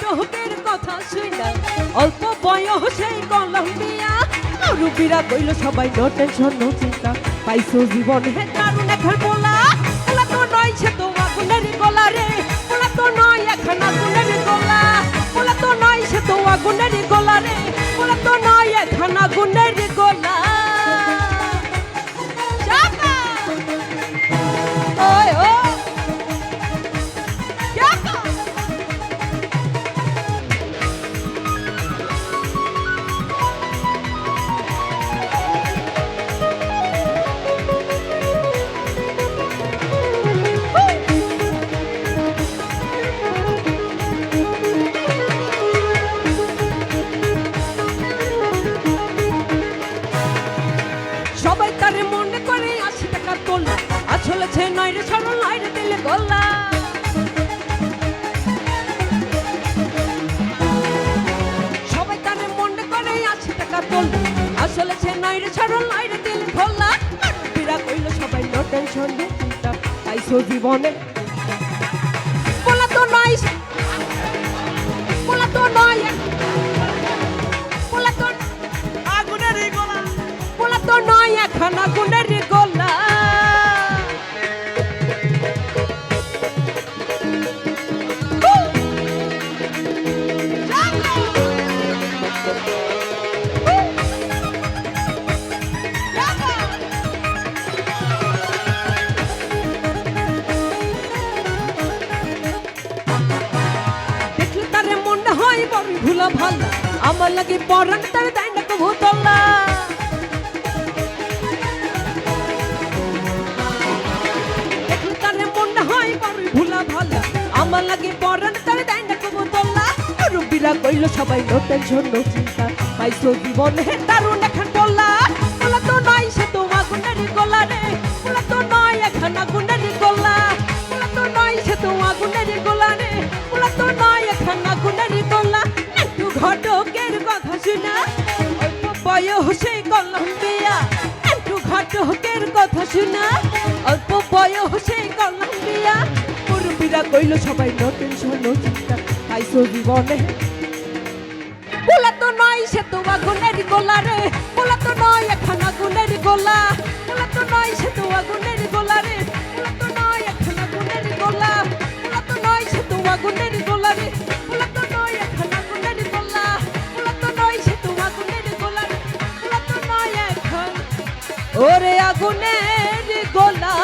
ঘটকের কথা শুনলে অল্প বয়সে করলাম বিয়া রুবিরা কইল, সবাই নো টেনশন নো চিন্তা। পাইছো জীবন হে দারুণ এখন বলা বলা তো নয় সে তো আগুনের গলা রে। বলা তো নয় এখন আগুনের গলা বলা তো নয় সে তো আগুনের গলা রে। বলা তো নয় এখন আগুনের সবাই তারে মনে করে আশি টাকা তোলা। আসলে সে নয় রে, সরল নয় রে, দিলে গোল্লা সবাই তারে মনে করে আশি টাকা তোলা। আসলে সে নয় সরল নয় দিলে গোল্লা বিরা কইলো সবাই নো টেনশন পাইছো জীবনে। বলা তো নয়। বলা তো নয়। ভুলা ভালা আমার লাগে পরান তার দেয় না কবু ভালা আমার লাগে পরান তার দেয় না কবু তল্লা রুবিরা কইল, সবাই লোটের জন্য চিন্তা পাইছো জীবনে দারুণ বয়সে কলম বিয়া একটু ঘটকের কথা শোনা। অল্প বয়সে কলম বিয়া মুরব্বীরা কইলো, সবাই নো টেনশন নো চিন্তা পাইছো জীবনে বলা তো নয়, সে তো আগুনের গোলা ওরে আগুনের গোলা